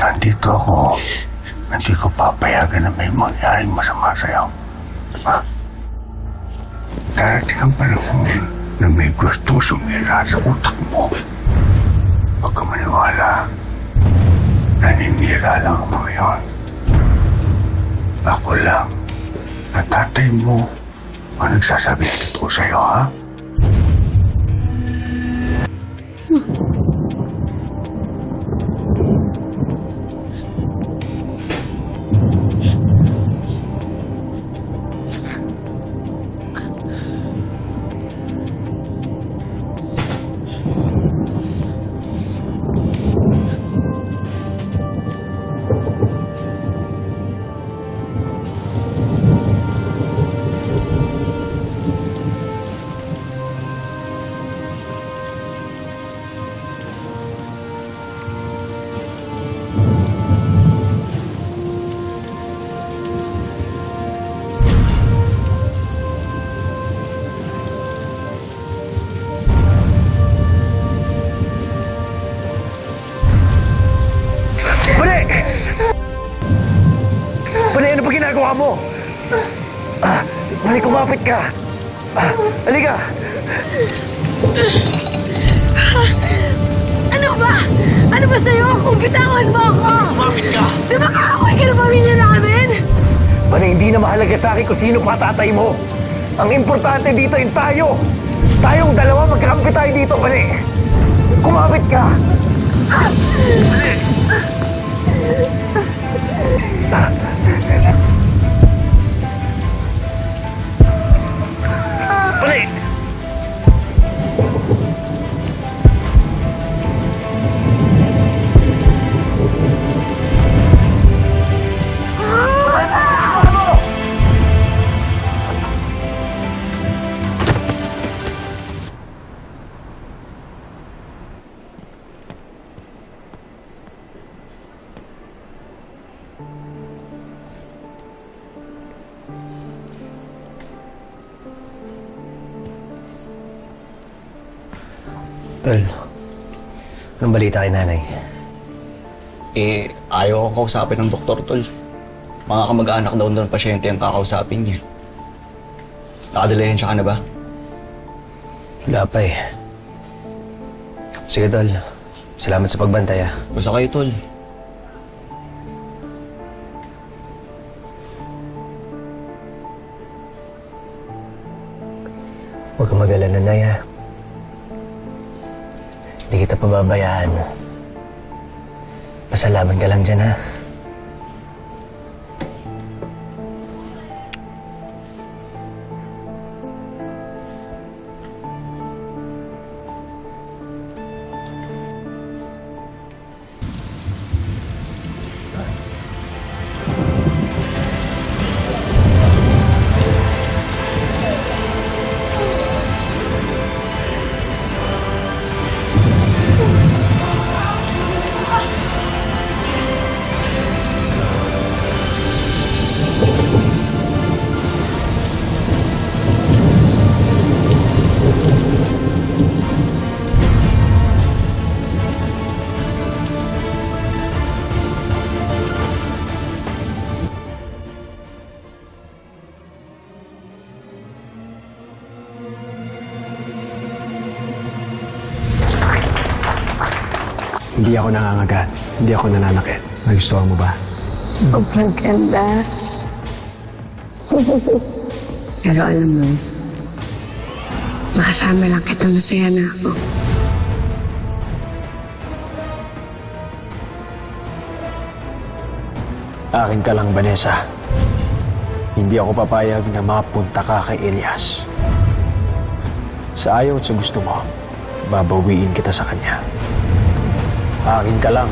nandito ako, hindi ko papayagan na may mangyaring masama sa'yo. Diba? Darating ang panahon na may gustong sumira sa utak mo. Huwag ka maniwala. Naninira lang ang mga. Ako lang, na tatay mo, ang nagsasabi totoo sa'yo, ha? Ginagawa mo? Ah, Pare, kumapit ka. Ah, halika. Ano ba? Ano ba sa'yo? Kung bitawan mo ako! Kumapit ka. Di ba kaaway ka ng pamilya namin? Pare, hindi na mahalaga sa akin kung sino pa tatay mo. Ang importante dito yung tayo. Tayong dalawa, magkakampi tayo dito, pare. Kumapit ka. Pare! Tol, anong balita kay nanay? Eh, ayaw ko kausapin ng doktor, tol. Mga kamag-anak daw ng pasyente ang kakausapin niya. Nakadalensya ka na ba? Wala pa eh. Sige, Tol. Salamat sa pagbantay ah. Basta kayo, tol. Huwag kang mag-alala, Nay ah. Hindi kita pababayaan. Pasalamat ka lang dyan ha. Hindi ako nangangagat. Hindi ako nananakit. Nagustuhan mo ba? Sobrang ganda. Pero alam mo, makasama lang kita masaya na ako. Akin ka lang, Vanessa. Hindi ako papayag na mapunta ka kay Elias. Sa ayaw at sa gusto mo, babawiin kita sa kanya. Akin ka lang.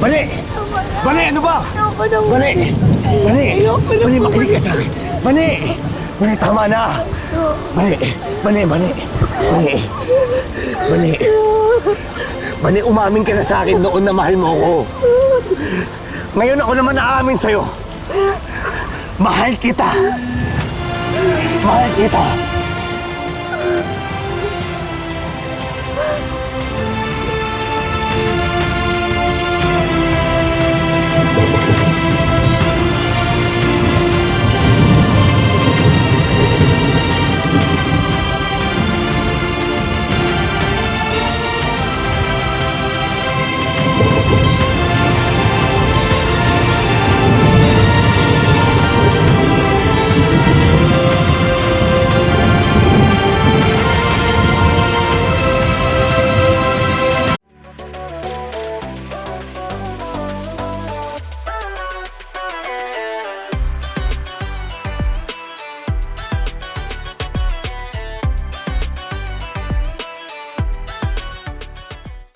Bani! Bani, ano ba? Bani! Bani! Bani, makinig ka sa akin. Bani! Bani, tama na! Bani! Bani, Bani! Bani! Bani! Mani, umamin ka na sa akin noon na mahal mo ako. Ngayon ako naman naamin sa'yo. Mahal kita. Mahal kita.